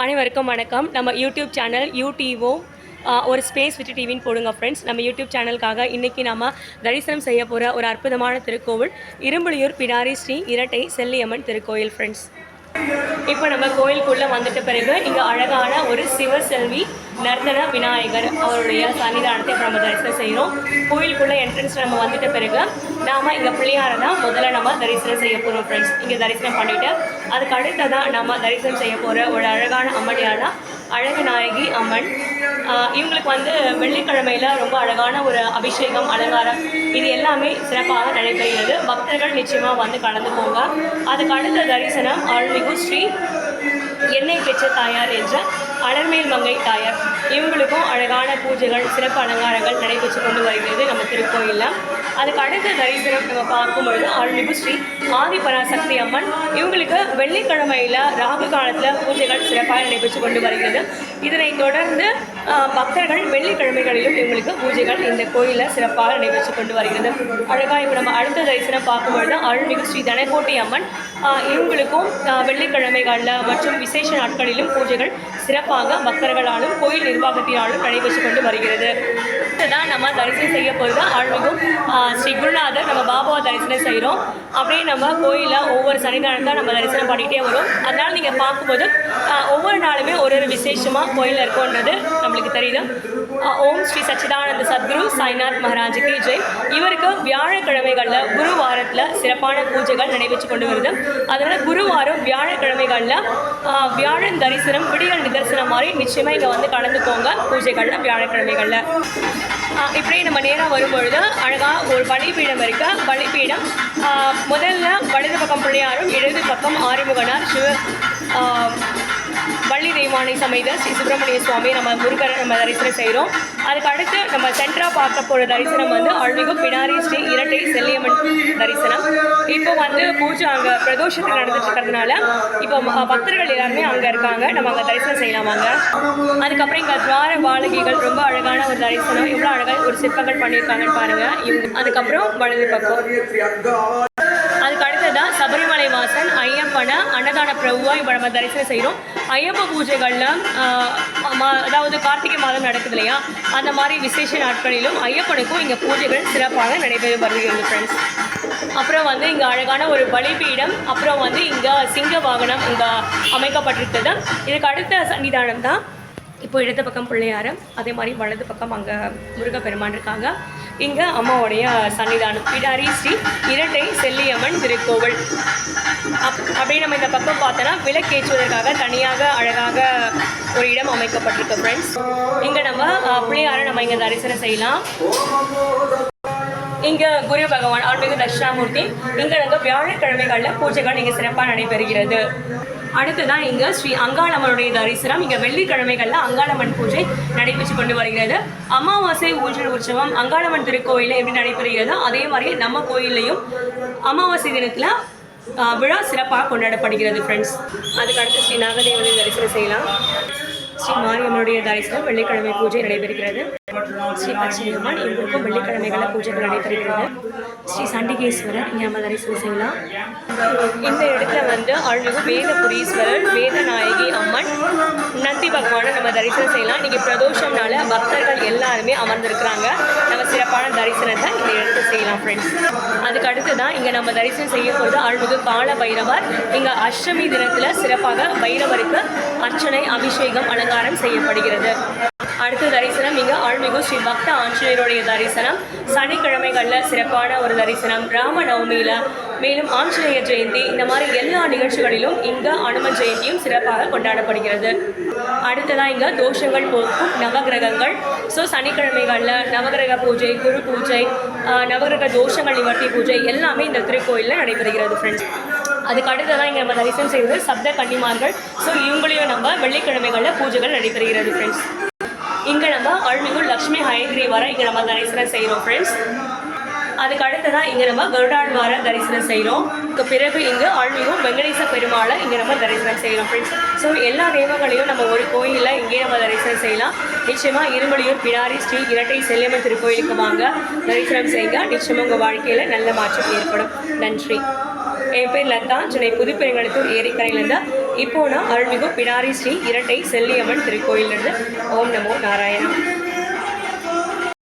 அனைவருக்கும் வணக்கம். நம்ம யூடியூப் சேனல் யூடியூவும் ஒரு ஸ்பேஸ் விட்டு டிவின்னு போடுங்க ஃப்ரெண்ட்ஸ் நம்ம யூடியூப் சேனலுக்காக இன்றைக்கி நம்ம தரிசனம் செய்ய போகிற ஒரு அற்புதமான திருக்கோவில் இரும்புலியூர் பிடாரி ஸ்ரீ இரட்டை செல்லியம்மன் திருக்கோயில் ஃப்ரெண்ட்ஸ் இப்போ நம்ம கோயிலுக்குள்ளே வந்துட்ட பிறகு இங்கே அழகான ஒரு சிவசெல்வி நர்த்தன விநாயகர் அவருடைய சன்னிதானத்தை இப்போ நம்ம தரிசனம் செய்கிறோம் கோயிலுக்குள்ளே என்ட்ரன்ஸ் நம்ம வந்துட்ட பிறகு நாம் இங்கே பிள்ளையாரை தான் முதல்ல நம்ம தரிசனம் செய்ய போகிறோம் ஃப்ரெண்ட்ஸ் இங்கே தரிசனம் பண்ணிவிட்டு அதுக்கு அடுத்ததான் நம்ம தரிசனம் செய்ய போகிற ஒரு அழகான அம்மனியானா அழகுநாயகி அம்மன். இவங்களுக்கு வந்து வெள்ளிக்கிழமையில் ரொம்ப அழகான ஒரு அபிஷேகம் அலங்காரம். இது எல்லாமே சிறப்பாக நடைபெறுகிறது. பக்தர்கள் நிச்சயமாக வந்து கலந்து போங்க. அதுக்கு அடுத்த தரிசனம் அருள்மிகு ஸ்ரீ எண்ணெய் பெற்ற தாயார் என்ற அலர்மேல் மங்கை தாயார். இவங்களுக்கும் அழகான பூஜைகள் சிறப்பு அலங்காரங்கள் நடைபெற்று கொண்டு வருகிறது நம்ம திருக்கோயிலில். அதுக்கு அடுத்த தரிசனம் நம்ம பார்க்கும் பொழுது அருள்மிகு ஸ்ரீ ஆதி பராசக்தி அம்மன். இவங்களுக்கு வெள்ளிக்கிழமையில் ராகு காலத்தில் பூஜைகள் சிறப்பாக நடைபெற்று கொண்டு வருகிறது. இதனைத் தொடர்ந்து பக்தர்கள் வெள்ளிக்கிழமைகளிலும் இவங்களுக்கு பூஜைகள் இந்த கோயிலில் சிறப்பாக நடைபெற்று கொண்டு வருகிறது. அழகாக இப்போ நம்ம அடுத்த தரிசனம் பார்க்கும்பொழுது அருள்மிகு ஸ்ரீ தனக்கோட்டை அம்மன். இவங்களுக்கும் வெள்ளிக்கிழமைகளில் மற்றும் விசேஷ நாட்களிலும் பூஜைகள் சிறப்பாக பக்தர்களாலும் கோயில் நிர்வாகத்தினாலும் நடைபெற்று கொண்டு வருகிறது. தான் நம்ம தரிசனம் செய்ய போகிறது அருள்மிகும் ஸ்ரீ குருநாதர் நம்ம பாபாவை தரிசனம் செய்கிறோம் அப்படியே நம்ம கோயிலில் ஒவ்வொரு சனிதானம் நம்ம தரிசனம் பண்ணிகிட்டே வரும். அதனால் நீங்கள் பார்க்கும்போது ஒவ்வொரு நாளுமே ஒரு ஒரு விசேஷமாக கோயிலில் இருக்கோன்றது நம்மளுக்கு தெரியுது. ஓம் ஸ்ரீ சச்சிதானந்த சத்குரு சாய்நாத் மகாராஜுக்கு ஜெய். இவருக்கு வியாழக்கிழமைகளில் குரு வாரத்தில் சிறப்பான பூஜைகள் நடைபெற்று கொண்டு வருது அதனால் குருவாரம் வியாழக்கிழமைகளில் வியாழன் தரிசனம் விடியல் நிதர்சனம் மாதிரி நிச்சயமாக இங்கே வந்து கலந்துக்கோங்க பூஜைகளில் வியாழக்கிழமைகளில். இப்படியே நம்ம நேராக வரும்பொழுது அழகாக ஒரு பலிபீடம் இருக்கு. பலிபீடம் முதல்ல வலது பக்கம் பிள்ளையாரும் இடது பக்கம் ஆறுமுகனார் சிவ வள்ளி தெய்வானை சமைத ஸ்ரீ சுப்பிரமணிய சுவாமி நம்ம முருகரை நம்ம தரிசனம் செய்கிறோம் அதுக்கு அடுத்து நம்ம சென்ட்ரா பார்க்க போகிற தரிசனம் வந்து அருள்மிகு பினாரி ஸ்ரீ இரட்டை செல்லியம்மன் தரிசனம். இப்போ வந்து பூஜை அங்கே பிரதோஷத்தில் நடந்துட்டு இருக்கிறதுனால இப்போ பக்தர்கள் எல்லாருமே அங்கே இருக்காங்க. நம்ம அங்கே தரிசனம் செய்யலாமாங்க அதுக்கப்புறம் இங்கே துவார பாலகிகள் ரொம்ப அழகான ஒரு தரிசனம். எவ்வளோ அழகாக ஒரு சிற்பங்கள் பண்ணியிருக்காங்கன்னு பாருங்கள் அதுக்கப்புறம் வலது பக்கம். சபரிமலை ஐயப்பனை அன்னதான பிரபுவாக இப்போ நம்ம தரிசனம் செய்கிறோம் ஐயப்ப பூஜைகளில் அதாவது கார்த்திகை மாதம் நடக்குது இல்லையா? அந்த மாதிரி விசேஷ நாட்களிலும் ஐயப்பனுக்கும் இங்கே பூஜைகள் சிறப்பாக நடைபெறும் வருகிறது ஃப்ரெண்ட்ஸ் அப்புறம் வந்து இங்கே அழகான ஒரு பலிபீடம் அப்புறம் வந்து இங்கே சிங்க வாகனம் இங்கே அமைக்கப்பட்டிருக்கிறது இதுக்கு அடுத்த சன்னிதானம் தான் இப்போ இடது பக்கம் பிள்ளையாரம் அதே மாதிரி வலது பக்கம் அங்கே முருகப்பெருமான் இருக்காங்க. இங்கே அம்மாவுடைய சன்னிதானம். பிடாரி ஸ்ரீ இரட்டை செல்லியம்மன் திருக்கோவில். அப் அப்படியே நம்ம இந்த பக்கம் பார்த்தோன்னா விளக்கேற்றுவதற்காக தனியாக அழகாக ஒரு இடம் அமைக்கப்பட்டிருக்கு ஃப்ரெண்ட்ஸ் இங்கே நம்ம பிள்ளையாரை நம்ம இங்கே தரிசனம் செய்யலாம். இங்கே குரு பகவான் அருள்மிகு தட்சிணாமூர்த்தி இங்கே நாங்கள் வியாழக்கிழமைகளில் பூஜைகள் இங்கே சிறப்பாக நடைபெறுகிறது. அடுத்ததான் இங்கே ஸ்ரீ அங்காளம்மனுடைய தரிசனம். இங்கே வெள்ளிக்கிழமைகளில் அங்காளம்மன் பூஜை நடைபெற்று கொண்டு வருகிறது. அமாவாசை ஊஞ்சல் உற்சவம் அங்காளம்மன் திருக்கோயிலில் எப்படி நடைபெறுகிறதோ அதே மாதிரி நம்ம கோயில்லையும் அமாவாசை தினத்தில் விழா சிறப்பாக கொண்டாடப்படுகிறது ஃப்ரெண்ட்ஸ் அதுக்கு அடுத்து ஸ்ரீ நாகதேவனை தரிசனம் செய்யலாம். ஸ்ரீ மாரியம்மனுடைய தரிசனம் வெள்ளிக்கிழமை பூஜை நடைபெறுகிறது. ஸ்ரீ அச்சியம்மன் இவருக்கும் வெள்ளிக்கிழமைகளில் பூஜைகள் நடைபெறுகிறது ஸ்ரீ சண்டிகேஸ்வரர் இங்கே நம்ம தரிசனம் செய்யலாம் இந்த இடத்துல வந்து அருள்மிகு வேதபுரீஸ்வரர் வேதநாயகி அம்மன் நந்தி பகவானை நம்ம தரிசனம் செய்யலாம். இன்னைக்கு பிரதோஷம்னால பக்தர்கள் எல்லாருமே அமர்ந்திருக்கிறாங்க. நம்ம சிறப்பான தரிசனத்தை இங்கே எடுத்து செய்யலாம் ஃப்ரெண்ட்ஸ் அதுக்கு அடுத்து தான் இங்கே நம்ம தரிசனம் செய்ய போகிறது அருள்மிகு கால பைரவர் இங்கே அஷ்டமி தினத்தில் சிறப்பாக பைரவருக்கு அர்ச்சனை அபிஷேகம் அலங்காரம் செய்யப்படுகிறது. அடுத்த தரிசனம் இங்கே அருள்மிகு ஸ்ரீ பக்த ஆஞ்சநேயருடைய தரிசனம். சனிக்கிழமைகளில் சிறப்பான ஒரு தரிசனம். ராமநவமியில் மேலும் ஆஞ்சநேயர் ஜெயந்தி இந்த மாதிரி எல்லா நிகழ்ச்சிகளிலும் இங்கே அனுமன் ஜெயந்தியும் சிறப்பாக கொண்டாடப்படுகிறது. அடுத்ததாக இங்கே தோஷங்கள் போக்கும் நவகிரகங்கள். ஸோ சனிக்கிழமைகளில் நவகிரக பூஜை குரு பூஜை நவகிரக தோஷங்கள் நிவர்த்தி பூஜை எல்லாமே இந்த திருக்கோயிலில் நடைபெறுகிறது ஃப்ரெண்ட்ஸ் அதுக்கு அடுத்ததான் இங்கே நம்ம தரிசனம் செய்வது சப்த கன்னிமார்கள். ஸோ இவங்களையும் நம்ம வெள்ளிக்கிழமைகளில் பூஜைகள் நடைபெறுகிறது ஃப்ரெண்ட்ஸ் இங்கே நம்ம அருள்மிகு லக்ஷ்மி ஹயக்ரீவரை இங்கே நம்ம தரிசனம் செய்கிறோம் ஃப்ரெண்ட்ஸ் அதுக்கு அடுத்ததான் இங்கே நம்ம கருடாழ்வார தரிசனம் செய்கிறோம் பிறகு இங்கே ஆன்மீகம் வெங்கடேச பெருமாளை இங்கே நம்ம தரிசனம் செய்கிறோம் ஃப்ரெண்ட்ஸ் ஸோ எல்லா தெய்வங்களையும் நம்ம ஒரு கோயிலில் இங்கே நம்ம தரிசனம் செய்யலாம். நிச்சயமாக இருமலியூர் பினாரி ஸ்ரீ இரட்டை செல்லியம்மன் திருக்கோயிலுக்கு வாங்க தரிசனம் செய்யுங்க நிச்சயமாக உங்கள் வாழ்க்கையில் நல்ல மாற்றம் ஏற்படும். நன்றி. என் பேர் லதா. சென்னை புதுப்பெருங்கலத்தூர் ஏரிக்கரையிலேருந்து இப்போ நான் அருள்மிகு பிடாரி ஸ்ரீ இரட்டை செல்லியம்மன் திருக்கோயிலிருந்து ஓம் நமோ நாராயணா